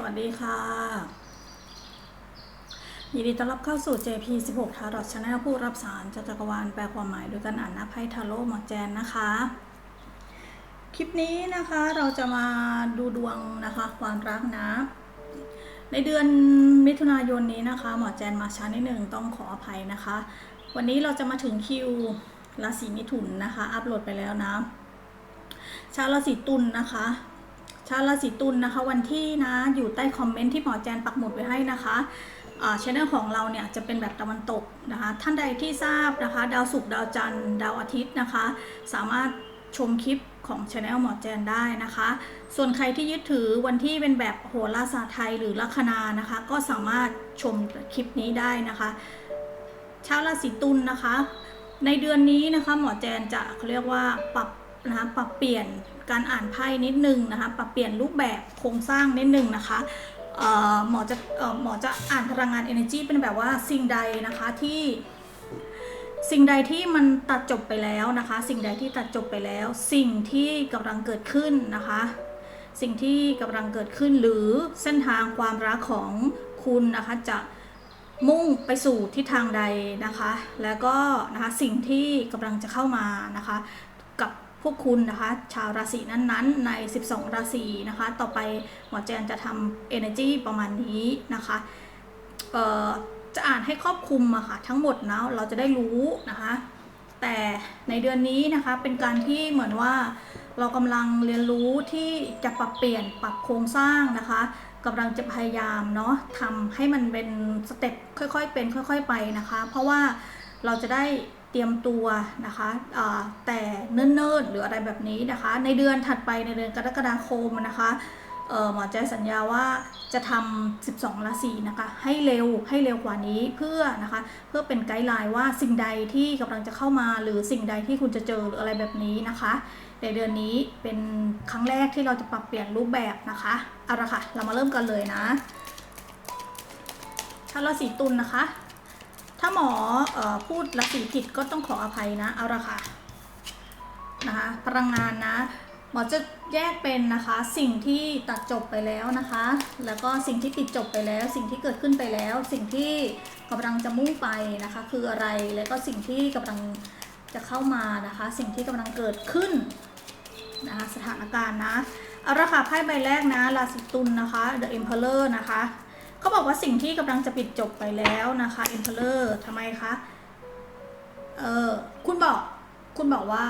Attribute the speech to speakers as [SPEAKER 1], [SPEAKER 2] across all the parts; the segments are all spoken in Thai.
[SPEAKER 1] สวัสดีค่ะ ยินดีต้อนรับเข้าสู่ JP16 ทาร์ดชาแนลผู้รับสารจักรวาลแปลความหมายโดยการอ่านนับไพ่ทาโร่หมอแจนนะคะ คลิปนี้นะคะเราจะมาดูดวงนะคะความรักนะ ในเดือนมิถุนายนนี้นะคะ หมอแจนมาช้านิดหนึ่งต้องขออภัยนะคะ วันนี้เราจะมาถึงคิวราศีมิถุนนะคะ อัปโหลดไปแล้วนะชาวราศีตุลนะคะ ชาวราศีตุลนะคะ วันที่นะอยู่ใต้คอมเมนต์ที่หมอแจนปักหมุดไว้ให้นะคะชแนลของเราเนี่ยจะเป็นแบบตะวันตกนะคะ ท่านใดที่ทราบนะคะ ดาวศุกร์ดาวจันทร์ดาวอาทิตย์นะคะ สามารถชมคลิปของช anel หมอแจนได้นะคะ ส่วนใครที่ยึดถือวันที่เป็นแบบโหราศาสตร์ไทยหรือลัคนานะคะ ก็สามารถชมคลิปนี้ได้นะคะชาวราศีตุลนะคะ ในเดือนนี้นะคะหมอแจนจะเขาเรียกว่าปรับ นะคะปรับเปลี่ยนการอ่านไพ่นิดนึงนะคะปรับเปลี่ยนรูปแบบโครงสร้างนิดนึงนะคะหมอจะหมอจะอ่านพลังงาน energy เป็นแบบว่าสิ่งใดนะคะที่สิ่งใดที่มันตัดจบไปแล้วนะคะ สิ่งใดที่ตัดจบไปแล้ว สิ่งที่กำลังเกิดขึ้นนะคะ สิ่งที่กำลังเกิดขึ้นหรือเส้นทางความรักของคุณนะคะจะมุ่งไปสู่ทิศทางใดนะคะ แล้วก็นะคะสิ่งที่กำลังจะเข้ามานะคะ พวกคุณนะคะชาวราศีนั้นๆ ใน 12 ราศีนะคะ ต่อไปหมอแจนจะทำ energy ประมาณนี้นะคะจะอ่านให้ครอบคลุมอะค่ะทั้งหมดนะเราจะได้รู้นะคะ แต่ในเดือนนี้นะคะเป็นการที่เหมือนว่าเรากำลังเรียนรู้ที่จะปรับเปลี่ยนปรับโครงสร้างนะคะกำลังจะพยายามเนาะทำให้มันเป็นสเต็ปค่อยๆเป็นค่อย ๆ ไปนะคะ เพราะว่าเราจะได้ เตรียมตัวนะคะะแต่เนิ่นๆ หรืออะไรแบบนี้นะคะ ในเดือนถัดไปในเดือนกรกฎาคมนะคะหมอใจสัญญาว่าจะทำ 12 ราศีนะคะ ให้เร็วให้เร็วกว่านี้เพื่อนะคะ เพื่อเป็นไกด์ไลน์ว่าสิ่งใดที่กำลังจะเข้ามาหรือสิ่งใดที่คุณจะเจอหรืออะไรแบบนี้นะคะ ในเดือนนี้เป็นครั้งแรกที่เราจะปรับเปลี่ยนรูปแบบนะคะเอาละค่ะ เรามาเริ่มกันเลยนะชาวราศีตุลนนะคะ ถ้าหมออพูดราศีผิดก็ต้องขออภัยนะ เอาละค่ะนะคะ พลังงานนะ หมอจะแยกเป็นนะคะ สิ่งที่ตัดจบไปแล้วนะคะ แล้วก็สิ่งที่ปิดจบไปแล้ว สิ่งที่เกิดขึ้นไปแล้ว สิ่งที่กำลังจะมุ่งไปนะคะ คืออะไร แล้วก็สิ่งที่กำลังจะเข้ามานะคะ สิ่งที่กำลังเกิดขึ้นนะคะสถานการณ์นะ เอาละค่ะไพ่ใบแรกนะราศีตุลนนะคะ The Emperor นะคะ เขาบอกว่าสิ่งที่กำลังจะปิดจบไปแล้วนะคะ Emperor ทำไมคะ เออคุณบอก คุณบอกว่า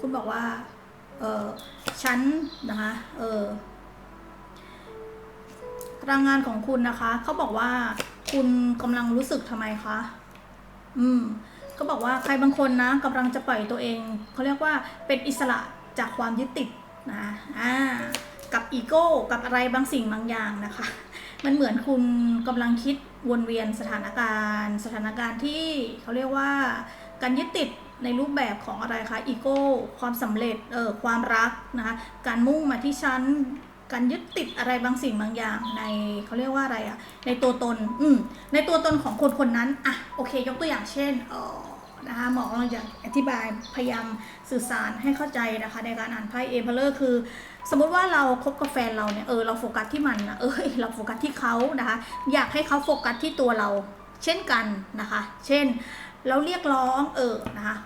[SPEAKER 1] คุณบอกว่า เออชั้นนะคะ เออพลังงานของคุณนะคะ เขาบอกว่าคุณกำลังรู้สึกทำไมคะ อืมก็บอกว่าใครบางคนนะกำลังจะปล่อยตัวเอง เขาเรียกว่าเป็นอิสระจากความยึดติดนะ อ่า กับอีโก้ กับอะไรบางสิ่งบางอย่างนะคะ มันเหมือนคุณกำลังคิดวนเวียนสถานการณ์ สถานการณ์ที่เขาเรียกว่าการยึดติดในรูปแบบของอะไรคะอีโก้ความสำเร็จเออความรักนะคะการมุ่งมาที่ชั้นการยึดติดอะไรบางสิ่งบางอย่างในเขาเรียกว่าอะไรอะในตัวตน อืมในตัวตนของคนคนนั้น อะ โอเค ยกตัวอย่างเช่นเออ นะคะหมอกำลังจะอธิบายพยายามสื่อสารให้เข้าใจนะคะในการอ่านไพ่เอเพลเลอร์คือ สมมติว่าเราคบกับแฟนเราเนี่ยเออเราโฟกัสที่มันนะเออเราโฟกัสที่เขานะคะ อยากให้เขาโฟกัสที่ตัวเรา เช่นกันนะคะ เช่น เราเรียกร้องเออนะคะ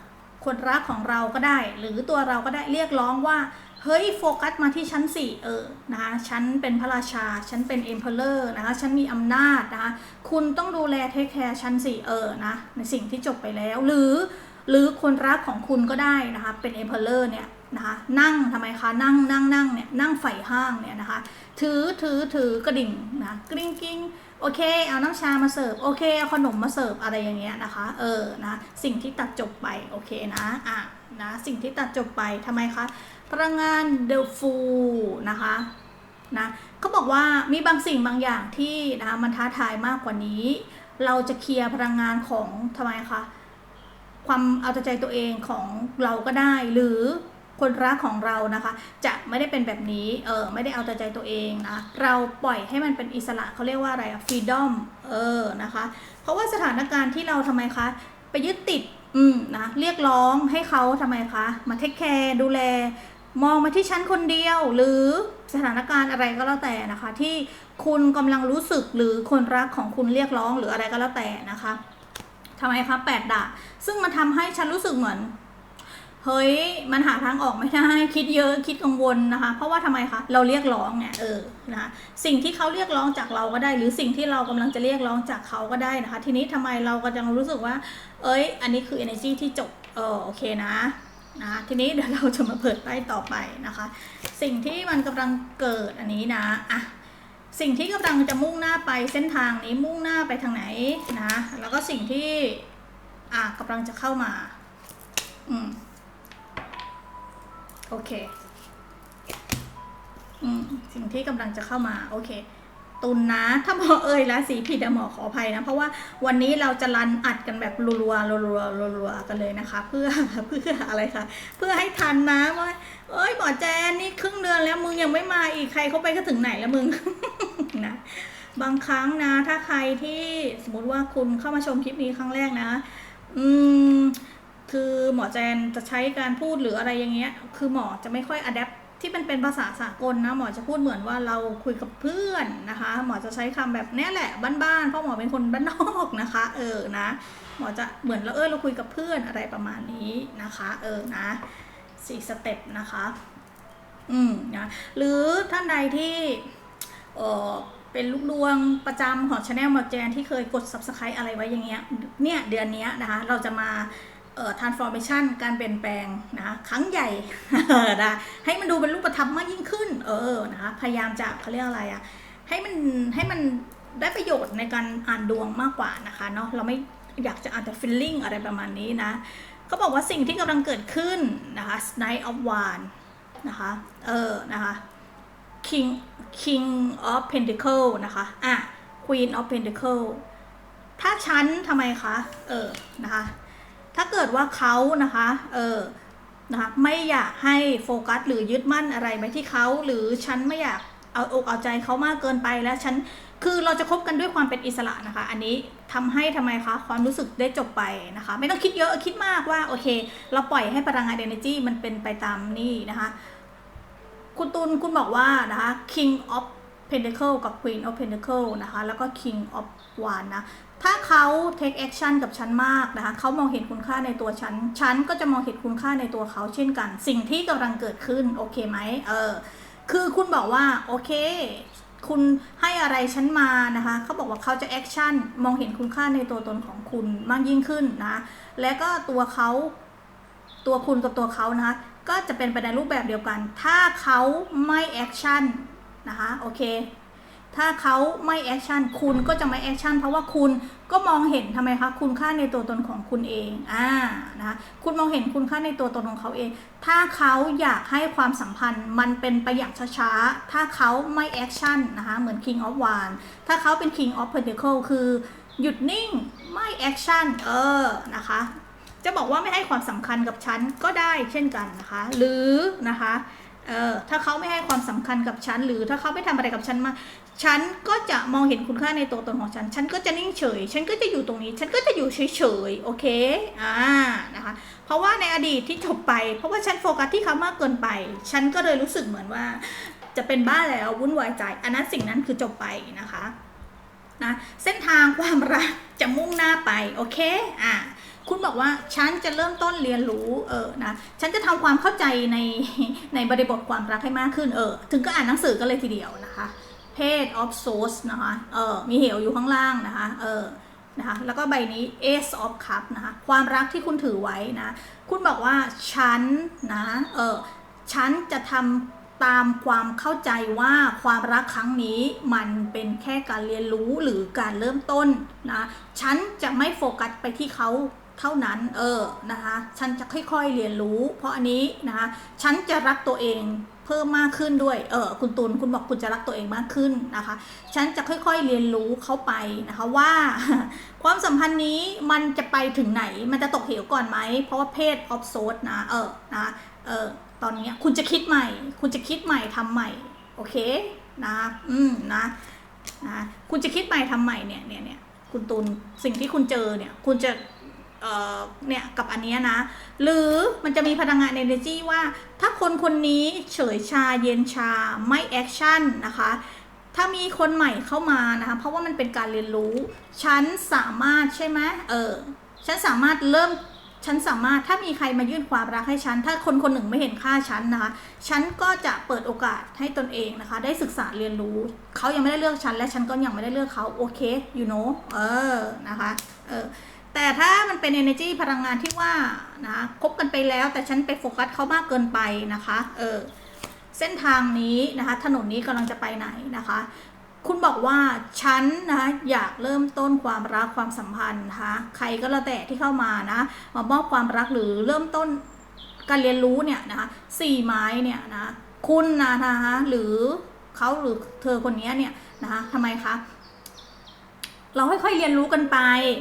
[SPEAKER 1] คนรักของเราก็ได้ หรือตัวเราก็ได้เรียกร้องว่า เฮ้ยโฟกัสมาที่ชั้นสี่เออนะคะฉันเป็นพระราชาฉันเป็นเอ็มเพลเลอร์นะคะฉันมีอำนาจนะคะคุณต้องดูแลเทคแคร์ชั้นสี่เออนะในสิ่งที่จบไปแล้ว หรือหรือคนรักของคุณก็ได้นะคะเป็นเอ็มเพลเลอร์เนี่ยนะคะนั่งทำไมคะนั่งนั่งนั่งเนี่ยนั่งไฝ่ห้างเนี่ยนะคะถือถือถือกระดิ่งนะกริ้งกริ้ง โอเค เอาน้ำชามาเสิร์ฟ โอเค เอาขนมมาเสิร์ฟอะไรอย่างเงี้ยนะคะ เออ นะ สิ่งที่ตัดจบไป โอเคนะ อะ นะ สิ่งที่ตัดจบไปทำไมคะพลังงานเดลฟูนะคะ นะเขาบอกว่ามีบางสิ่งบางอย่างที่นะคะมันท้าทายมากกว่านี้ เราจะเคลียร์พลังงานของทำไมคะ ความเอาใจตัวเองของเราก็ได้ หรือ คนรักของเรานะคะ จะไม่ได้เป็นแบบนี้เออไม่ได้เอาแต่ใจตัวเองนะเราปล่อยให้มันเป็นอิสระเขาเรียกว่าอะไรอะฟรีดอมเออนะคะ เพราะว่าสถานการณ์ที่เราทำไมคะ ไปยึดติดอืมนะเรียกร้องให้เขาทำไมคะ มาเทคแคร์ดูแล มองมาที่ฉันคนเดียว หรือสถานการณ์อะไรก็แล้วแต่นะคะ ที่คุณกำลังรู้สึกหรือคนรักของคุณเรียกร้องหรืออะไรก็แล้วแต่นะคะทำไมคะแปดดาบซึ่งมันทำให้ฉันรู้สึกเหมือน เฮ้ยมันหาทางออกไม่ได้คิดเยอะคิดกังวลนะคะ เพราะว่าทำไมคะเราเรียกร้องเนี่ยเออนะคะสิ่งที่เขาเรียกร้องจากเราก็ได้ หรือสิ่งที่เรากำลังจะเรียกร้องจากเขาก็ได้นะคะ ทีนี้ทำไมเราก็ยังรู้สึกว่า เอ้ย อันนี้คือ energy ที่จบเออโอเคนะนะทีนี้เดี๋ยวเราจะมาเปิดไพ่ต่อไปนะคะ สิ่งที่มันกำลังเกิดอันนี้นะอะสิ่งที่กำลังจะมุ่งหน้าไปเส้นทางนี้มุ่งหน้าไปทางไหนนะ แล้วก็สิ่งที่อะกำลังจะเข้ามา อืม โอเค อืม สิ่งที่กำลังจะเข้ามา โอเค ตุนนะ ถ้าหมอเอ่ยราศีผิดหมอขออภัยนะ เพราะว่าวันนี้เราจะรันอัดกันแบบรัวๆรัวๆรัวๆกันเลยนะคะ เพื่อเพื่ออะไรคะเพื่อให้ทันนะว่าเอ้ยหมอแจนนี่ครึ่งเดือนแล้วมึงยังไม่มาอีกใครเขาไปก็ถึงไหนแล้วมึงนะบางครั้งนะ ถ้าใครที่สมมติว่าคุณเข้ามาชมคลิปนี้ครั้งแรกนะ อืม หมอแจนจะใช้การพูดหรืออะไรอย่างเงี้ย คือหมอจะไม่ค่อยอัดแอปที่เป็นเป็นภาษาสากลนะหมอจะพูดเหมือนว่าเราคุยกับเพื่อนนะคะ หมอจะใช้คำแบบนี้แหละบ้านๆเพราะหมอเป็นคนบ้านนอกนะคะ เออนะหมอจะเหมือนเราเออเราคุยกับเพื่อนอะไรประมาณนี้นะคะ เออนะสี่สเต็ปนะคะ อืมนะหรือท่านใดที่เออเป็นลูกดวงประจำของช anel หมอแจนที่เคยกด subscribe อะไรไว้อย่างเงี้ยเนี่ยเดือนนี้นะคะ เราจะมา transformation การเปลี่ยนแปลงนะครั้งใหญ่นะให้มันดูเป็นรูปธรรมมากยิ่งขึ้น เออนะคะพยายามจะเขาเรียกอะไรอะให้มันให้มันได้ประโยชน์ในการอ่านดวงมากกว่านะคะเนาะเราไม่อยากจะอ่านแต่ feeling อะไรประมาณนี้นะเขาบอกว่าสิ่งที่กำลังเกิดขึ้นนะคะ Knight of Wands นะคะเออนะคะ King King of Pentacle นะคะอะ Queen of Pentacle ถ้าฉันทำไมคะ เออนะคะ ถ้าเกิดว่าเขานะคะเออนะคะไม่อยากให้โฟกัสหรือยึดมั่นอะไรไปที่เขาหรือฉันไม่อยากเอาอกเอาใจเขามากเกินไปแล้วฉันคือเราจะคบกันด้วยความเป็นอิสระนะคะ อันนี้ทำให้ทำไมคะความรู้สึกได้จบไปนะคะ ไม่ต้องคิดเยอะคิดมากว่าโอเค เราปล่อยให้พลังงาน energy มันเป็นไปตามนี่นะคะ คุณตุลคุณบอกว่านะคะ King of Pentacle กับ Queen of Pentacle นะคะ แล้วก็ King of Wand นะ ถ้าเขา take action กับฉันมากนะคะเขามองเห็นคุณค่าในตัวฉัน ฉันก็จะมองเห็นคุณค่าในตัวเขาเช่นกัน สิ่งที่กำลังเกิดขึ้น โอเคไหมเออ คือคุณบอกว่า โอเค คุณให้อะไรฉันมานะคะ เขาบอกว่าเขาจะ action มองเห็นคุณค่าในตัวตนของคุณมากยิ่งขึ้นนะ และก็ตัวเขาตัวคุณกับตัวเขานะคะ ก็จะเป็นไปในรูปแบบเดียวกัน ถ้าเขาไม่แอคชั่นนะคะ โอเค ถ้าเขาไม่แอคชั่นคุณก็จะไม่แอคชั่นเพราะว่าคุณก็มองเห็นทำไมคะคุณค่าในตัวตนของคุณเองอ่านะคุณมองเห็นคุณค่าในตัวตนของเขาเอง ถ้าเขาอยากให้ความสัมพันธ์มันเป็นไปอย่างช้าๆ ถ้าเขาไม่แอคชั่นนะคะเหมือน King of Wands ถ้าเขาเป็น King of Pentacle คือหยุดนิ่งไม่แอคชั่นเออนะคะจะบอกว่าไม่ให้ความสำคัญกับฉันก็ได้เช่นกันนะคะ หรือนะคะ เออถ้าเขาไม่ให้ความสำคัญกับฉัน หรือถ้าเขาไม่ทำอะไรกับฉันมา ฉันก็จะมองเห็นคุณค่าในตัวตนของฉัน ฉันก็จะนิ่งเฉย ฉันก็จะอยู่ตรงนี้ ฉันก็จะอยู่เฉยๆ โอเค อ่า นะคะ เพราะว่าในอดีตที่จบไป เพราะว่าฉันโฟกัสที่เขามากเกินไป ฉันก็เลยรู้สึกเหมือนว่า จะเป็นบ้าแล้ววุ่นวายใจ อันนั้นสิ่งนั้นคือจบไปนะคะ นะ เส้นทางความรักจะมุ่งหน้าไป โอเค อ่า คุณบอกว่าฉันจะเริ่มต้นเรียนรู้เออนะฉันจะทำความเข้าใจในในบริบทความรักให้มากขึ้นเออถึงก็อ่านหนังสือกันเลยทีเดียวนะคะ Page of Swords นะคะเออมีเหวอยู่ข้างล่างนะคะเออนะคะแล้วก็ใบนี้ Ace of Cup นะคะความรักที่คุณถือไว้นะคุณบอกว่าฉันนะเออฉันจะทำตามความเข้าใจว่าความรักครั้งนี้มันเป็นแค่การเรียนรู้หรือการเริ่มต้นนะ ฉันจะไม่โฟกัสไปที่เขา เท่านั้นเออนะคะฉันจะค่อยๆเรียนรู้ เพราะอันนี้นะคะฉันจะรักตัวเองเพิ่มมากขึ้นด้วย เออคุณตุลคุณบอกคุณจะรักตัวเองมากขึ้นนะคะ ฉันจะค่อยๆเรียนรู้เข้าไปนะคะว่า ความสัมพันธ์นี้มันจะไปถึงไหน มันจะตกเหวก่อนไหม เพราะว่าเพศออฟโซดนะ เออ นะ เออ ตอนนี้คุณจะคิดใหม่ คุณจะคิดใหม่ทำใหม่ โอเค นะ อืม นะ นะ คุณจะคิดใหม่ทำใหม่เนี่ยเนี่ยเนี่ยคุณตุลสิ่งที่คุณเจอเนี่ย คุณจะ เนี่ยกับอันนี้นะ หรือมันจะมีพลังงาน energy ว่า ถ้าคนคนนี้เฉยชาเย็นชาไม่แอคชั่นนะคะถ้ามีคนใหม่เข้ามานะคะเพราะว่ามันเป็นการเรียนรู้ ฉันสามารถใช่ไหมเออฉันสามารถเริ่มฉันสามารถถ้ามีใครมายื่นความรักให้ฉัน ถ้าคนคนหนึ่งไม่เห็นค่าฉันนะคะ ฉันก็จะเปิดโอกาสให้ตนเองนะคะ ได้ศึกษาเรียนรู้ เขายังไม่ได้เลือกฉันและฉันก็ยังไม่ได้เลือกเขาโอเค you know เออนะคะเออ แต่ถ้ามันเป็น energy พลังงานที่ว่านะคบกันไปแล้ว แต่ฉันไปโฟกัสเขามากเกินไปนะคะเออเส้นทางนี้นะคะถนนนี้กำลังจะไปไหนนะคะ คุณบอกว่าฉันนะอยากเริ่มต้นความรักความสัมพันธ์นะคะใครก็แล้วแต่ที่เข้ามานะมามอบความรักหรือเริ่มต้นการเรียนรู้เนี่ยนะคะสี่ไม้เนี่ยนะคุณนะนะคะหรือเขาหรือเธอคนนี้เนี่ยนะคะทำไมคะ เราค่อยๆเรียนรู้กันไป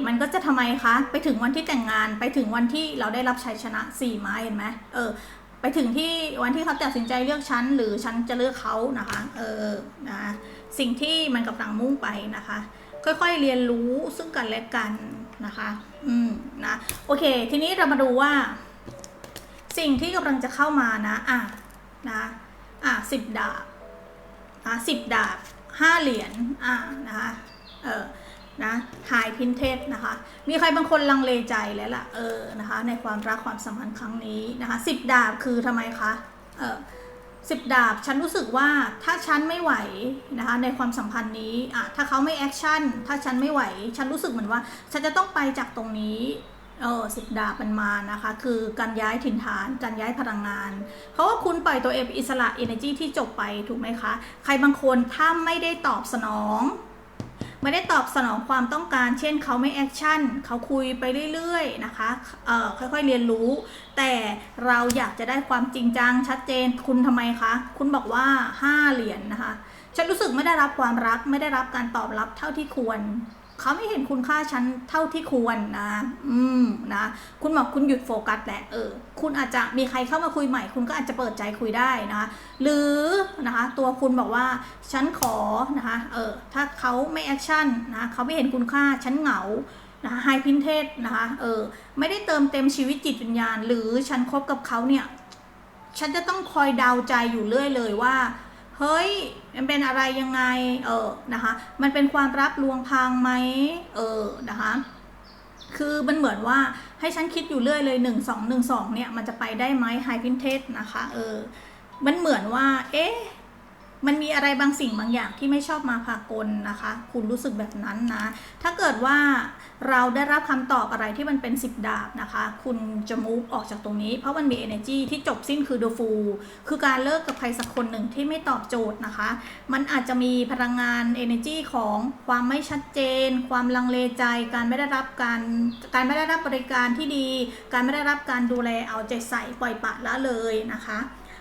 [SPEAKER 1] มันก็จะทำไมคะ ไปถึงวันที่แต่งงาน ไปถึงวันที่เราได้รับชัยชนะสี่ไม้เห็นไหมเออ ไปถึงที่วันที่เขาตัดสินใจเลือกฉันหรือฉันจะเลือกเขานะคะ เออ นะ สิ่งที่มันกำลังมุ่งไปนะคะ ค่อยๆเรียนรู้ซึ่งกันและกันนะคะ อืม นะ โอเค ทีนี้เรามาดูว่า สิ่งที่กำลังจะเข้ามานะ อะ นะ อะสิบดาบ อะสิบดาบห้าเหรียญ อะ นะคะ เออ นะไฮพินเทสนะคะ มีใครบางคนลังเลใจแล้วล่ะ เออ นะคะ ในความรักความสัมพันธ์ครั้งนี้นะคะสิบดาบคือทำไมคะ เออสิบดาบ ฉันรู้สึกว่าถ้าฉันไม่ไหวนะคะในความสัมพันธ์นี้อะถ้าเขาไม่แอคชั่น ถ้าฉันไม่ไหว ฉันรู้สึกเหมือนว่า ฉันจะต้องไปจากตรงนี้เออสิบดาบมันมานะคะ คือการย้ายถิ่นฐาน การย้ายพลังงาน เพราะว่าคุณปล่อยตัวเองอิสระ energy ที่จบไปถูกไหมคะ ใครบางคนถ้าไม่ได้ตอบสนอง ไม่ได้ตอบสนองความต้องการ เช่นเขาไม่แอคชั่นเขาคุยไปเรื่อยๆนะคะเอ่อค่อยๆเรียนรู้ แต่เราอยากจะได้ความจริงจังชัดเจนคุณทำไมคะ คุณบอกว่า 5 เหรียญนนะคะ ฉันรู้สึกไม่ได้รับความรัก ไม่ได้รับการตอบรับเท่าที่ควร เขาไม่เห็นคุณค่าฉันเท่าที่ควรนะ อืมนะ คุณบอกคุณหยุดโฟกัสแหละเออ คุณอาจจะมีใครเข้ามาคุยใหม่ คุณก็อาจจะเปิดใจคุยได้นะคะหรือนะคะ ตัวคุณบอกว่าฉันขอนะคะเออถ้าเขาไม่แอคชั่นนะเขาไม่เห็นคุณค่าฉันเหงานะคะไฮพินเทสนะคะเออไม่ได้เติมเต็มชีวิตจิตวิญญาณ หรือฉันคบกับเขาเนี่ย ฉันจะต้องคอยเดาใจอยู่เรื่อยเลยว่า เฮ้ย มันเป็นอะไรยังไง เออ นะคะ มันเป็นความรับลวงพังไหม เออ นะคะ คือมันเหมือนว่าให้ฉันคิดอยู่เรื่อยเลยหนึ่งสองหนึ่งสองเนี่ย มันจะไปได้ไหมไฮพินเทสนะคะ เออ มันเหมือนว่า เอ๊ะ มันมีอะไรบางสิ่งบางอย่างที่ไม่ชอบมาพากลนะคะ คุณรู้สึกแบบนั้นนะ ถ้าเกิดว่าเราได้รับคำตอบอะไรที่มันเป็นสิบดาบนะคะ คุณจะมูฟออกจากตรงนี้ เพราะมันมี energy ที่จบสิ้นคือ the fool คือการเลิกกับใครสักคนหนึ่งที่ไม่ตอบโจทย์นะคะ มันอาจจะมีพลังงาน energy ของความไม่ชัดเจน ความลังเลใจ การไม่ได้รับการ การไม่ได้รับบริการที่ดี การไม่ได้รับการดูแลเอาใจใส่ปล่อยปละละเลยนะคะ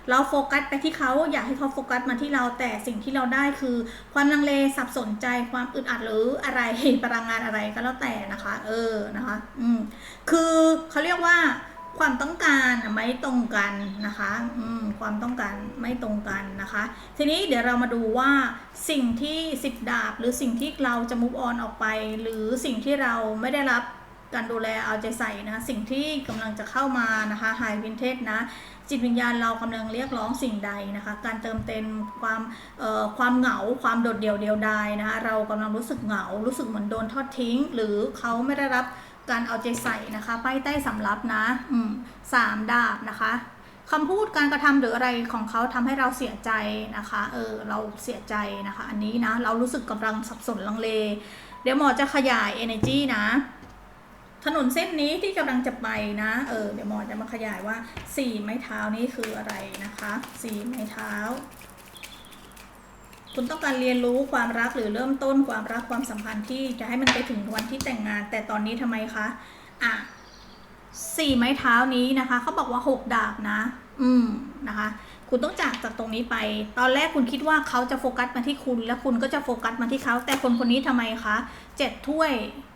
[SPEAKER 1] เราโฟกัสไปที่เขาอยากให้เขาโฟกัสมาที่เราแต่สิ่งที่เราได้คือ ความลังเลสับสนใจความอึดอัดหรืออะไรพลังงานอะไรก็แล้วแต่นะคะ เออนะคะ อืมคือเขาเรียกว่าความต้องการไม่ตรงกันนะคะ อืม ความต้องการไม่ตรงกันนะคะ ทีนี้เดี๋ยวเรามาดูว่าสิ่งที่สิบดาบ หรือสิ่งที่เราจะมุฟออนออกไป หรือสิ่งที่เราไม่ได้รับการดูแลเอาใจใส่นะ สิ่งที่กำลังจะเข้ามานะคะไฮวินเทจนะ จิตวิญญาณเรากำลังเรียกร้องสิ่งใดนะคะ การเติมเต็มความความเหงาความโดดเดี่ยวเดียวดายนะคะเรากำลังรู้สึกเหงา รู้สึกเหมือนโดนทอดทิ้ง หรือเขาไม่ได้รับการเอาใจใส่นะคะไพ่ใต้สำรับนะอืมสามดาบนะคะคำพูดการกระทำหรืออะไรของเขาทำให้เราเสียใจนะคะ เออ เราเสียใจนะคะ อันนี้นะ เรารู้สึกกำลังสับสนลังเล เดี๋ยวหมอจะขยาย energy นะ ถนนเส้นนี้ที่กำลังจะไปนะ เออ เดี๋ยวมอจะมาขยายว่าสี่ไม้เท้านี้คืออะไรนะคะสี่ไม้เท้า คุณต้องการเรียนรู้ความรักหรือเริ่มต้นความรักความสัมพันธ์ที่จะให้มันไปถึงวันที่แต่งงาน แต่ตอนนี้ทำไมคะ อะสี่ไม้เท้านี้นะคะเขาบอกว่าหกดาบนะ อืมนะคะ คุณต้องจากจากตรงนี้ไป ตอนแรกคุณคิดว่าเขาจะโฟกัสมาที่คุณ แล้วคุณก็จะโฟกัสมาที่เขา แต่คนคนนี้ทำไมคะเจ็ดถ้วย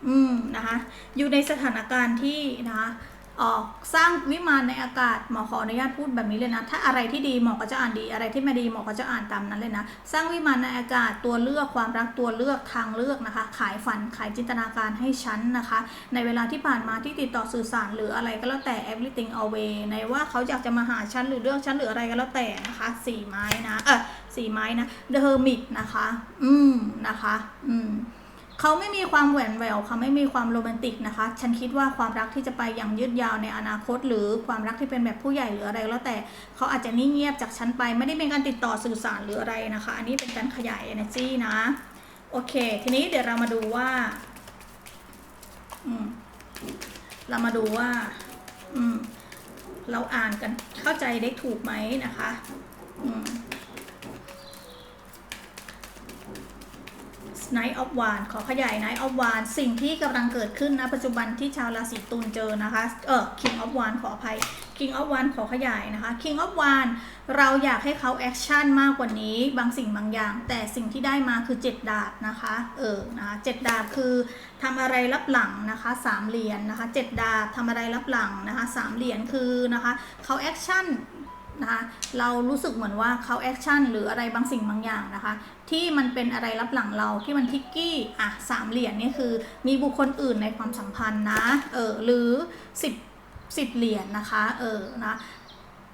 [SPEAKER 1] อืมนะคะ อยู่ในสถานการณ์ที่นะคะ ออกสร้างวิมานในอากาศหมอขออนุญาตพูดแบบนี้เลยนะ ถ้าอะไรที่ดีหมอก็จะอ่านดี อะไรที่ไม่ดีหมอก็จะอ่านตามนั้นเลยนะ สร้างวิมานในอากาศตัวเลือกความรักตัวเลือกทางเลือกนะคะ ขายฝันขายจินตนาการให้ฉันนะคะ ในเวลาที่ผ่านมาที่ติดต่อสื่อสารหรืออะไรก็แล้วแต่ everything away ในว่าเขาอยากจะมาหาฉันหรือเลือกฉันหรืออะไรก็แล้วแต่นะคะสี่ไม้นะเออสี่ไม้นะ the hermit นะคะ อืมนะคะ อืม เขาไม่มีความแหวนแหววเขาไม่มีความโรแมนติกนะคะ ฉันคิดว่าความรักที่จะไปอย่างยืดยาวในอนาคต หรือความรักที่เป็นแบบผู้ใหญ่หรืออะไรแล้วแต่เขาอาจจะนิ่งเงียบจากฉันไป ไม่ได้เป็นการติดต่อสื่อสารหรืออะไรนะคะ อันนี้เป็นการขยาย energy นะ โอเค ทีนี้เดี๋ยวเรามาดูว่าเรามาดูว่าเราอ่านกันเข้าใจได้ถูกไหมนะคะ Knight of One ขอขยาย Night of One สิ่งที่กำลังเกิดขึ้นนะปัจจุบันที่ชาวราศีตุลเจอนะคะเออ King of One ขออภัย King of One ขอขยายนะคะ King of One เราอยากให้เขาแอคชั่นมากกว่านี้บางสิ่งบางอย่าง แต่สิ่งที่ได้มาคือ 7 ดาบนะคะเออนะคะเจ็ดดาบคือทำอะไรรับหลังนะคะสามเหรียญนนะคะเจ็ดดาบทำอะไรรับหลังนะคะสามเหรียญคือนะคะเขาแอคชั่น นะคะเรารู้สึกเหมือนว่าเขาแอคชั่นหรืออะไรบางสิ่งบางอย่างนะคะ ที่มันเป็นอะไรรับหลังเราที่มันทิกกี้อะสามเหรียญนี่คือ มีบุคคลอื่นในความสัมพันธ์นะเออหรือสิบสิบเหรียญนะคะเออนะ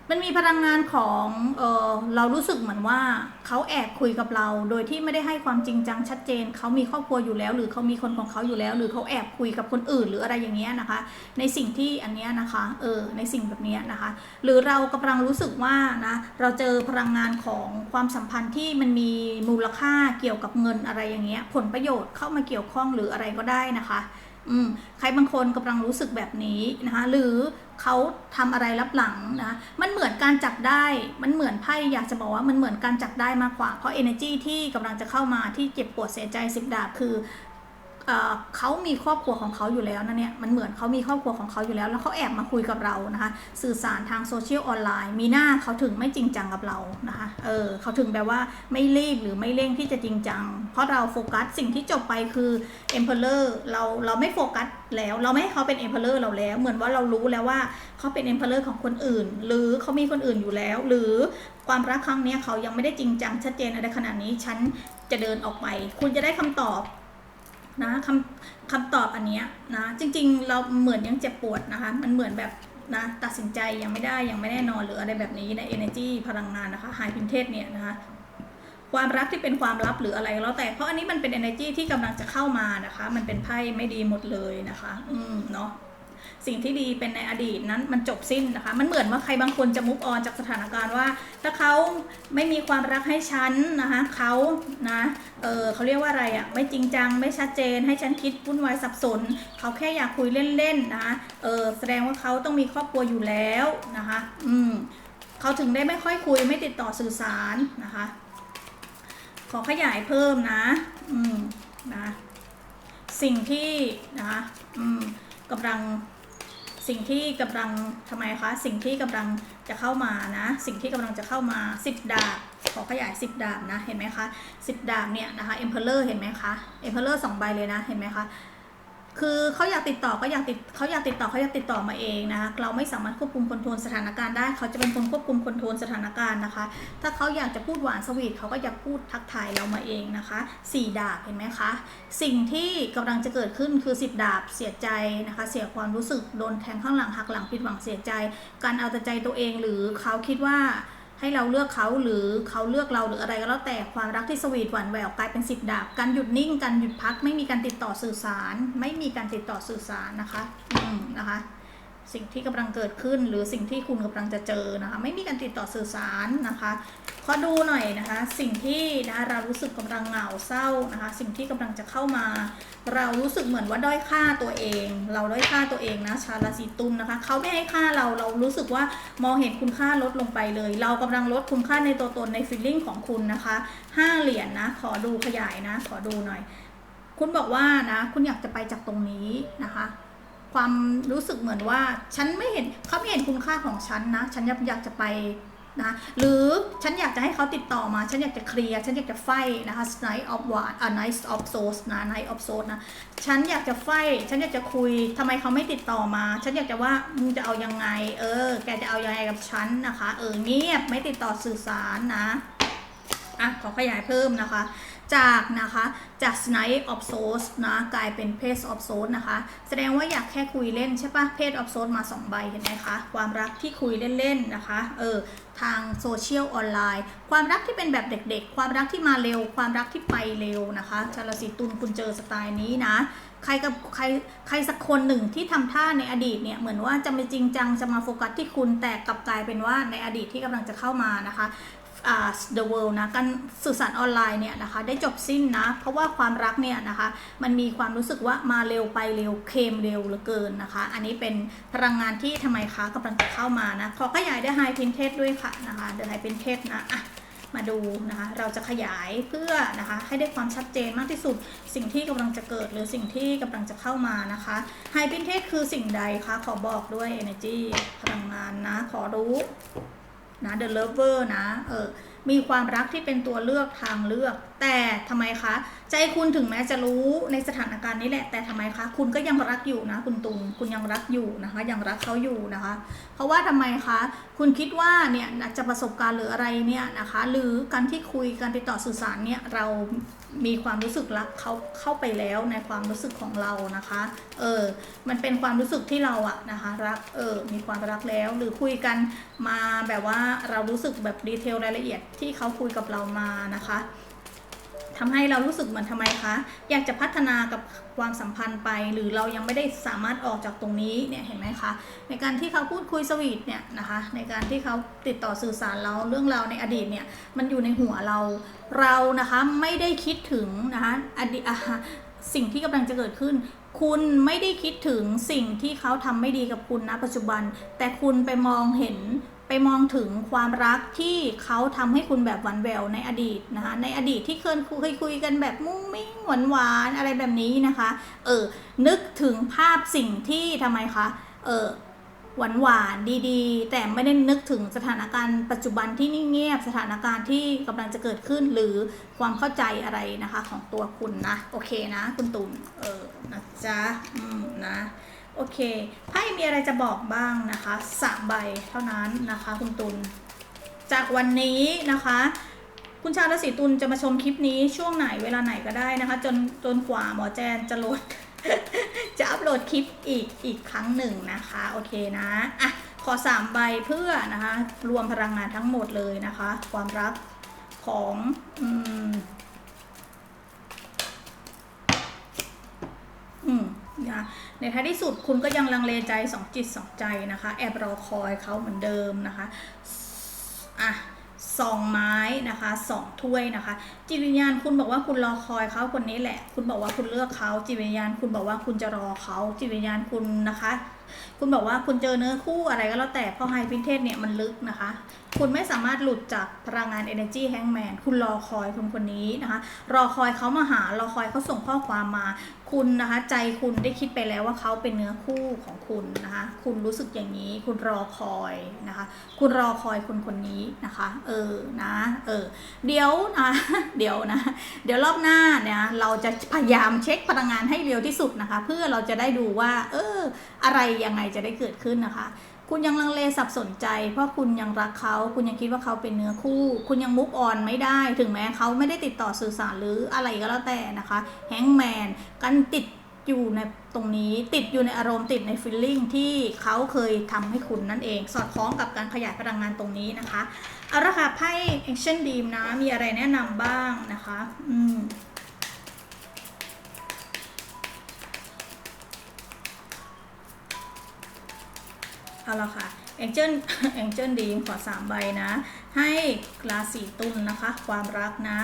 [SPEAKER 1] มันมีพลังงานของเออเรารู้สึกเหมือนว่าเขาแอบคุยกับเรา โดยที่ไม่ได้ให้ความจริงจังชัดเจนเขามีครอบครัวอยู่แล้ว หรือเขามีคนของเขาอยู่แล้ว หรือเขาแอบคุยกับคนอื่น หรืออะไรอย่างเงี้ยนะคะ ในสิ่งที่อันเนี้ยนะคะเออในสิ่งแบบเนี้ยนะคะ หรือเรากำลังรู้สึกว่านะเราเจอพลังงานของความสัมพันธ์ที่มันมีมูลค่าเกี่ยวกับเงินอะไรอย่างเงี้ยผลประโยชน์เข้ามาเกี่ยวข้องหรืออะไรก็ได้นะคะ อืมใครบางคนกำลังรู้สึกแบบนี้นะคะหรือเขาทำอะไรรับหลังนะมันเหมือนการจับได้ มันเหมือนไพ่อยากจะบอกว่ามันเหมือนการจับได้มากกว่า เพราะ energy ที่กำลังจะเข้ามาที่เจ็บปวดเสียใจสิบดาบคือ เขามีครอบครัวของเขาอยู่แล้วนะเนี่ยมันเหมือนเขามีครอบครัวของเขาอยู่แล้ว แล้วเขาแอบมาคุยกับเรานะคะ สื่อสารทางโซเชียลออนไลน์มีหน้าเขาถึงไม่จริงจังกับเรานะคะเออเขาถึงแบบว่าไม่รีบหรือไม่เร่งที่จะจริงจัง เพราะเราโฟกัสสิ่งที่จบไปคือ Emperor เราเราไม่โฟกัสแล้ว เราไม่ให้เขาเป็น Emperor เราแล้ว เหมือนว่าเรารู้แล้วว่าเขาเป็น Emperor ของคนอื่น หรือเขามีคนอื่นอยู่แล้ว หรือความรักครั้งนี้เขายังไม่ได้จริงจังชัดเจนอะไรขนาดนี้ฉันจะเดินออกไป คุณจะได้คำตอบ นะคำคำตอบอันเนี้ยนะจริงๆ เราเหมือนยังเจ็บปวดนะคะ มันเหมือนแบบนะตัดสินใจยังไม่ได้ยังไม่แน่นอนหรืออะไรแบบนี้ใน energy พลังงานนะคะ high pinted เนี่ยนะคะความรักที่เป็นความลับหรืออะไรแล้วแต่เพราะอันนี้มันเป็น energy ที่กำลังจะเข้ามานะคะ มันเป็นไพ่ไม่ดีหมดเลยนะคะ อืมเนาะ สิ่งที่ดีเป็นในอดีตนั้นมันจบสิ้นนะคะ มันเหมือนว่าใครบางคนจะมุกออนจากสถานการณ์ว่า ถ้าเขาไม่มีความรักให้ฉันนะคะเขานะเออเขาเรียกว่าอะไรอะ่ะไม่จริงจังไม่ชัดเจน ให้ฉันคิดวุ่นวายสับสน เขาแค่อยากคุยเล่นๆนะคะเออแสดงว่าเขาต้องมีครอบครัวอยู่แล้วนะคะอืมเขาถึงได้ไม่ค่อยคุยไม่ติดต่อสื่อสารนะคะ ขอขยายเพิ่มนะ อืมนะสิ่งที่นะคะอืมกำลัง สิ่งที่กำลังทำไมคะ สิ่งที่กำลังจะเข้ามานะ สิ่งที่กำลังจะเข้ามา 10 ดาบ ขอขยาย 10 ดาบนะ เห็นไหมคะ 10 ดาบเนี่ยนะคะเอ็มเพลเลอร์เห็นไหมคะเอ็มเพลเลอร์สองใบเลยนะ เห็นไหมคะ คือเขาอยากติดต่อก็อยากติดเขาอยากติดต่อเขาอยากติดต่อมาเองนะคะเราไม่สามารถควบคุมคอนโทรลสถานการณ์ได้ เขาจะเป็นคนควบคุมคอนโทรลสถานการณ์นะคะ ถ้าเขาอยากจะพูดหวานสวีทเขาก็อยากพูดทักทายเรามาเองนะคะสี่ดาบเห็นไหมคะ สิ่งที่กำลังจะเกิดขึ้นคือสิบดาบเสียใจนะคะ เสียความรู้สึกโดนแทงข้างหลังหักหลังผิดหวังเสียใจ การเอาแต่ใจตัวเองหรือเขาคิดว่า ให้เราเลือกเขาหรือเขาเลือกเราหรืออะไรก็แล้วแต่ความรักที่สวีทหวานแหววกลายเป็นสิบดาบการหยุดนิ่งการหยุดพัก ไม่มีการติดต่อสื่อสาร ไม่มีการติดต่อสื่อสารนะคะ อืมนะคะ สิ่งที่กำลังเกิดขึ้น หรือสิ่งที่คุณกำลังจะเจอนะคะ ไม่มีการติดต่อสื่อสารนะคะขอดูหน่อยนะคะ สิ่งที่นะเรารู้สึกกำลังเหงาเศร้านะคะ สิ่งที่กำลังจะเข้ามา เรารู้สึกเหมือนว่าด้อยค่าตัวเอง เราด้อยค่าตัวเองนะชาวราศีตุลนะคะ เขาไม่ให้ค่าเราเรารู้สึกว่ามองเห็นคุณค่าลดลงไปเลย เรากำลังลดคุณค่าในตัวตนในฟีลลิ่งของคุณนะคะห้าเหรียญนะขอดูขยายนะ ขอดูหน่อย คุณบอกว่านะ คุณอยากจะไปจากตรงนี้นะคะ ความรู้สึกเหมือนว่า ฉันไม่เห็นเขาไม่เห็นคุณค่าของฉันนะ ฉันอยากอยากจะไปนะหรือฉันอยากจะให้เขาติดต่อมา ฉันอยากจะเคลียร์ ฉันอยากจะไฟนะคะ night of what a night of souls นะ night of souls นะ ฉันอยากจะไฟ ฉันอยากจะคุยทำไมเขาไม่ติดต่อมา ฉันอยากจะว่า มึงจะเอายังไง เออ แกจะเอายังไงกับฉันนะคะ เออ เงียบ ไม่ติดต่อสื่อสารนะ อะ ขอขยายเพิ่มนะคะ จากนะคะจาก Snipe of Souls นะกลายเป็น Page of Souls นะคะ แสดงว่าอยากแค่คุยเล่นใช่ปะ Page of Souls มา 2 ใบเห็นไหมคะ ความรักที่คุยเล่นๆนะคะเออทางโซเชียลออนไลน์ ความรักที่เป็นแบบเด็กๆ ความรักที่มาเร็ว ความรักที่ไปเร็วนะคะชาลสีตุลคุณเจอสไตล์นี้นะใครกับใครใครสักคนหนึ่งที่ทำท่าในอดีตเนี่ยเหมือนว่าจะไม่จริงจังจะมาโฟกัสที่คุณแต่กลับกลายเป็นว่าในอดีตที่กำลังจะเข้ามานะคะ the world นะการสื่อสารออนไลน์เนี่ยนะคะได้จบสิ้นนะ เพราะว่าความรักเนี่ยนะคะมันมีความรู้สึกว่ามาเร็วไปเร็วเคมเร็วเหลือเกินนะคะ อันนี้เป็นพลังงานที่ทำไมคะกำลังจะเข้ามานะขอขยายด้วยไฮพินเทสด้วยค่ะนะคะเดอะไฮพินเทสนะอะมาดูนะคะเราจะขยายเพื่อนะคะให้ได้ความชัดเจนมากที่สุด สิ่งที่กำลังจะเกิดหรือสิ่งที่กำลังจะเข้ามานะคะไฮพินเทสคือสิ่งใดคะขอบอกด้วย energy พลังงานนะขอรู้ นะ the lover นะเออมีความรักที่เป็นตัวเลือกทางเลือก แต่ทำไมคะ ใจคุณถึงแม้จะรู้ในสถานการณ์นี้แหละ แต่ทำไมคะ คุณก็ยังรักอยู่นะ คุณตุงคุณยังรักอยู่นะคะ ยังรักเขาอยู่นะคะ เพราะว่าทำไมคะ คุณคิดว่าเนี่ยจะประสบการณ์หรืออะไรเนี่ยนะคะ หรือการที่คุยการติดต่อสื่อสารเนี่ยเรา มีความรู้สึกรักเขาเข้าไปแล้วในความรู้สึกของเรานะคะ เออ มันเป็นความรู้สึกที่เราอะนะคะ รัก เออ มีความรักแล้วหรือคุยกันมาแบบว่าเรารู้สึกแบบดีเทลรายละเอียดที่เขาคุยกับเรามานะคะ ทำให้เรารู้สึกเหมือนทำไมคะ อยากจะพัฒนากับความสัมพันธ์ไป หรือเรายังไม่ได้สามารถออกจากตรงนี้เนี่ยเห็นไหมคะ ในการที่เขาพูดคุยสวีทเนี่ยนะคะ ในการที่เขาติดต่อสื่อสารเราเรื่องราวในอดีตเนี่ยมันอยู่ในหัวเราเรานะคะไม่ได้คิดถึงนะคะอดีตสิ่งที่กำลังจะเกิดขึ้น คุณไม่ได้คิดถึงสิ่งที่เขาทำไม่ดีกับคุณณปัจจุบัน แต่คุณไปมองเห็น มองถึงความรักที่เขาทำให้คุณแบบหวานแหววในอดีตนะคะในอดีตที่เคยคุยคุยกันแบบมุ้งมิ้งหวานหวานอะไรแบบนี้นะคะเออนึกถึงภาพสิ่งที่ทำไมคะเออหวานหวานดีๆ แต่ไม่ได้นึกถึงสถานการณ์ปัจจุบันที่นิ่งเงียบสถานการณ์ที่กำลังจะเกิดขึ้นหรือความเข้าใจอะไรนะคะของตัวคุณนะ โอเคนะ คุณตุลเออนะจ๊ะอืมนะ โอเคไพ่มีอะไรจะบอกบ้างนะคะสามใบเท่านั้นนะคะ คุณตุลจากวันนี้นะคะ คุณชาวราศีตุลจะมาชมคลิปนี้ช่วงไหนเวลาไหนก็ได้นะคะ จนจนกว่าหมอแจนจะโหลด จะอัปโหลดคลิปอีกอีกครั้งหนึ่งนะคะ โอเคนะอะขอสามใบเพื่อนะคะ รวมพลังงานทั้งหมดเลยนะคะ ความรักของอืมอืมนะ ในท้ายที่สุดคุณก็ยังลังเลใจสองจิตสองใจนะคะ แอบรอคอยเขาเหมือนเดิมนะคะอะสองไม้นะคะสองถ้วยนะคะ จิตวิญญาณคุณบอกว่าคุณรอคอยเขาคนนี้แหละ คุณบอกว่าคุณเลือกเขาจิตวิญญาณคุณบอกว่าคุณจะรอเขาจิตวิญญาณคุณนะคะ คุณบอกว่าคุณเจอเนื้อคู่อะไรก็แล้วแต่เพราะไฮพินเทสเนี่ยมันลึกนะคะ คุณไม่สามารถหลุดจากพลังงาน Energy Hangman คุณรอคอยคนคนนี้นะคะ รอคอยเขามาหารอคอยเขาส่งข้อความมา คุณนะคะ ใจคุณได้คิดไปแล้วว่าเขาเป็นเนื้อคู่ของคุณนะคะ คุณรู้สึกอย่างนี้ คุณรอคอยนะคะ คุณรอคอยคนคนนี้นะคะ เออนะ เออ เดี๋ยวนะ เดี๋ยวนะ เดี๋ยวรอบหน้าเนี่ยเราจะพยายามเช็คพลังงานให้เร็วที่สุดนะคะ เพื่อเราจะได้ดูว่า เออ อะไรยังไงจะได้เกิดขึ้นนะคะ คุณยังลังเลสับสนใจ เพราะคุณยังรักเขา คุณยังคิดว่าเขาเป็นเนื้อคู่ คุณยังมุกออนไม่ได้ ถึงแม้เขาไม่ได้ติดต่อสื่อสารหรืออะไรก็แล้วแต่นะคะแฮงแมนกันติดอยู่ในตรงนี้ติดอยู่ในอารมณ์ติดในฟีลลิ่งที่เขาเคยทำให้คุณนั่นเอง สอดคล้องกับการขยายพลังงานตรงนี้นะคะเอาละค่ะไพ่ Action Dream นะมีอะไรแนะนำบ้างนะคะ อืม เอาละค่ะ Angel Angel Dream ขอสามใบนะ ให้ราศีตุลนะคะ ความรักนะ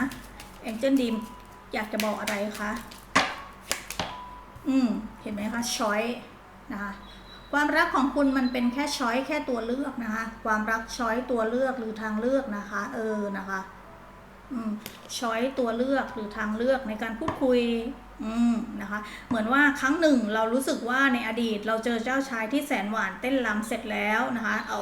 [SPEAKER 1] Angel Dream อยากจะบอกอะไรคะอืมเห็นไหมคะช้อยนะคะความรักของคุณมันเป็นแค่ช้อยแค่ตัวเลือกนะคะ ความรักช้อยตัวเลือกหรือทางเลือกนะคะ เออนะคะอืมช้อยตัวเลือกหรือทางเลือกในการพูดคุย อืมนะคะ เหมือนว่าครั้งหนึ่งเรารู้สึกว่าในอดีตเราเจอเจ้าชายที่แสนหวานเต้นรำเสร็จแล้วนะคะเอา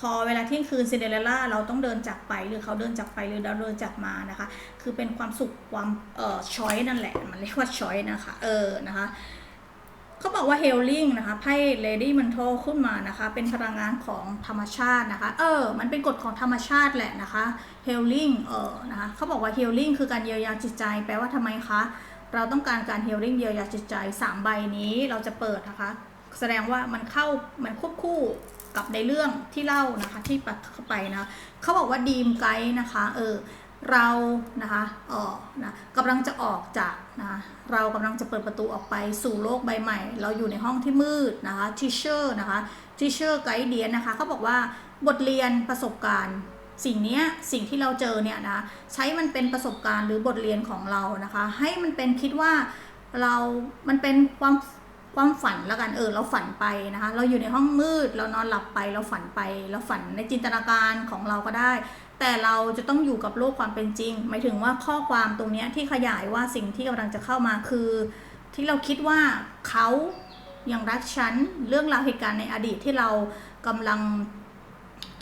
[SPEAKER 1] พอเวลาเที่ยงคืนซินเดอเรลล่าเราต้องเดินจากไปหรือเขาเดินจากไปหรือเราเดินจากมานะคะ คือเป็นความสุขความเอ่อช้อยนั่นแหละ มันเรียกว่าช้อยนะคะเออนะคะเขาบอกว่าเฮลลิ่งนะคะไพ่เลดี้มันโทขึ้นมานะคะ เป็นพลังงานของธรรมชาตินะคะ เออ มันเป็นกฎของธรรมชาติแหละนะคะเฮลลิ่งเออนะคะเขาบอกว่าเฮลลิ่งคือการเยียวยาจิตใจแปลว่าทำไมคะ เราต้องการการเฮลิ่งเยียวยาจิตใจสามใบนี้เราจะเปิดนะคะ แสดงว่ามันเข้ามันควบคู่กับในเรื่องที่เล่านะคะที่ปัดเข้าไปนะเขาบอกว่าดีมไกด์นะคะเออเรานะคะออกนะกำลังจะออกจากนะเรากำลังจะเปิดประตูออกไปสู่โลกใบใหม่ เราอยู่ในห้องที่มืดนะคะทีเชอร์นะคะทีเชอร์ไกด์เดียนนะคะเขาบอกว่าบทเรียนประสบการณ์ สิ่งนี้สิ่งที่เราเจอเนี่ยนะใช้มันเป็นประสบการณ์หรือบทเรียนของเรานะคะ ให้มันเป็นคิดว่าเรา มันเป็นความความฝันแล้วกันเออเราฝันไปนะคะ เราอยู่ในห้องมืด เรานอนหลับไปเราฝันไป เราฝันในจินตนาการของเราก็ได้ แต่เราจะต้องอยู่กับโลกความเป็นจริง หมายถึงว่าข้อความตรงนี้ที่ขยายว่าสิ่งที่กำลังจะเข้ามาคือ ที่เราคิดว่าเขายังรักฉันเรื่องราวเหตุการณ์ในอดีตที่เรากำลัง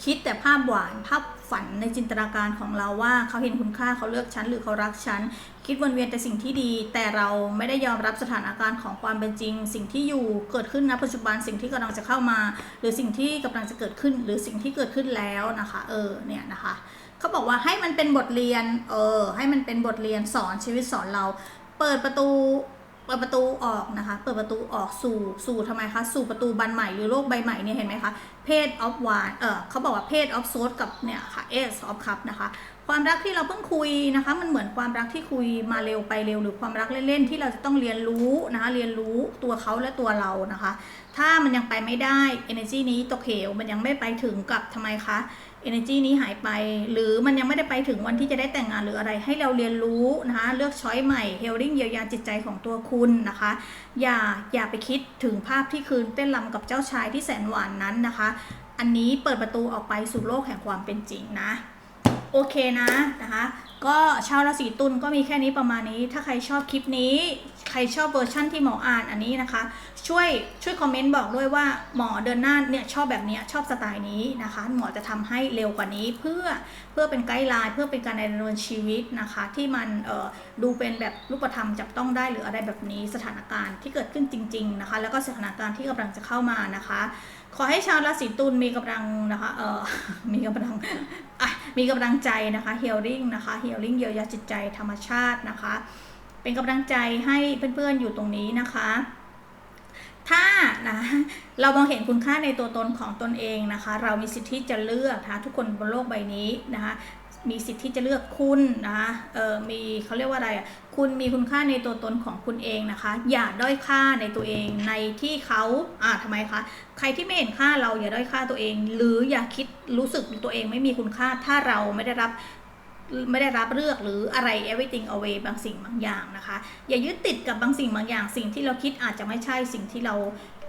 [SPEAKER 1] คิดแต่ภาพหวานภาพ ฝันในจินตนาการของเราว่าเขาเห็นคุณค่าเขาเลือกฉันหรือเขารักฉันคิดวนเวียนแต่สิ่งที่ดี แต่เราไม่ได้ยอมรับสถานการณ์ของความเป็นจริง สิ่งที่อยู่เกิดขึ้นณปัจจุบันสิ่งที่กำลังจะเข้ามา หรือสิ่งที่กำลังจะเกิดขึ้น หรือสิ่งที่เกิดขึ้นแล้วนะคะ เออเนี่ยนะคะเขาบอกว่าให้มันเป็นบทเรียนเออให้มันเป็นบทเรียนสอนชีวิตสอนเรา เปิดประตู เปิดประตูออกนะคะ เปิดประตูออกสู่สู่ทำไมคะ สู่ประตูบานใหม่หรือโลกใบใหม่เนี่ยเห็นไหมคะ เพศออฟวานเออเขาบอกว่าเพศออฟโซดกับเนี่ยค่ะเอสออฟคัพนะคะ ความรักที่เราเพิ่งคุยนะคะ มันเหมือนความรักที่คุยมาเร็วไปเร็ว หรือความรักเล่นๆที่เราจะต้องเรียนรู้นะคะ เรียนรู้ตัวเขาและตัวเรานะคะ ถ้ามันยังไปไม่ได้ energy นี้ตกเหวมันยังไม่ไปถึงกับทำไมคะ energy นี้หายไป หรือมันยังไม่ได้ไปถึงวันที่จะได้แต่งงานหรืออะไร ให้เราเรียนรู้นะคะเลือกช้อยใหม่ healing เยียวยาจิตใจของตัวคุณนะคะ อย่าอย่าไปคิดถึงภาพที่คืนเต้นรำกับเจ้าชายที่แสนหวานนั้นนะคะ อันนี้เปิดประตูออกไปสู่โลกแห่งความเป็นจริงนะ โอเคนะนะคะ ก็ชาวราศีตุลก็มีแค่นี้ประมาณนี้ ถ้าใครชอบคลิปนี้ ใครชอบเวอร์ชั่นที่หมออ่านอันนี้นะคะ ช่วยช่วยคอมเมนต์บอกด้วยว่าหมอเดินหน้าเนี่ยชอบแบบนี้ชอบสไตล์นี้นะคะ หมอจะทำให้เร็วกว่านี้เพื่อเพื่อเป็นไกด์ไลน์เพื่อเป็นการดำเนินชีวิตนะคะ ที่มันเอ่อดูเป็นแบบรูปธรรมจับต้องได้หรืออะไรแบบนี้สถานการณ์ที่เกิดขึ้นจริง ๆนะคะ แล้วก็สถานการณ์ที่กำลังจะเข้ามานะคะ ขอให้ชาวราศีตุลมีกำลังนะคะเออมีกำลังอะมีกำลังใจนะคะเฮลลิ่งนะคะเฮลลิ่งเยียวยาจิตใจธรรมชาตินะคะ เป็นกำลังใจให้เพื่อนๆอยู่ตรงนี้นะคะ ถ้านะเรามองเห็นคุณค่าในตัวตนของตนเองนะคะ เรามีสิทธิ์ที่จะเลือกนะคะทุกคนบนโลกใบนี้นะคะ มีสิทธิ์ที่จะเลือกคุณนะคะเออมีเขาเรียกว่าอะไรอะคุณมีคุณค่าในตัวตนของคุณเองนะคะ อย่าด้อยค่าในตัวเองในที่เขาอ่าทำไมคะใครที่ไม่เห็นค่าเราอย่าด้อยค่าตัวเอง หรืออย่าคิดรู้สึกตัวเองไม่มีคุณค่าถ้าเราไม่ได้รับไม่ได้รับเลือกหรืออะไร everything away บางสิ่งบางอย่างนะคะ อย่ายึดติดกับบางสิ่งบางอย่าง สิ่งที่เราคิดอาจจะไม่ใช่สิ่งที่เรา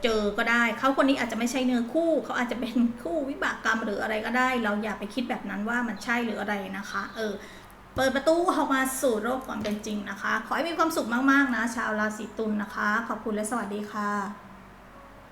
[SPEAKER 1] เจอก็ได้ เขาคนนี้อาจจะไม่ใช่เนื้อคู่ เขาอาจจะเป็นคู่วิบากกรรมหรืออะไรก็ได้ เราอย่าไปคิดแบบนั้นว่ามันใช่หรืออะไรนะคะ เออ เปิดประตูออกมาสู่โลกความเป็นจริงนะคะ ขอให้มีความสุขมากๆนะ ชาวราศีตุลนะคะ ขอบคุณและสวัสดีค่ะ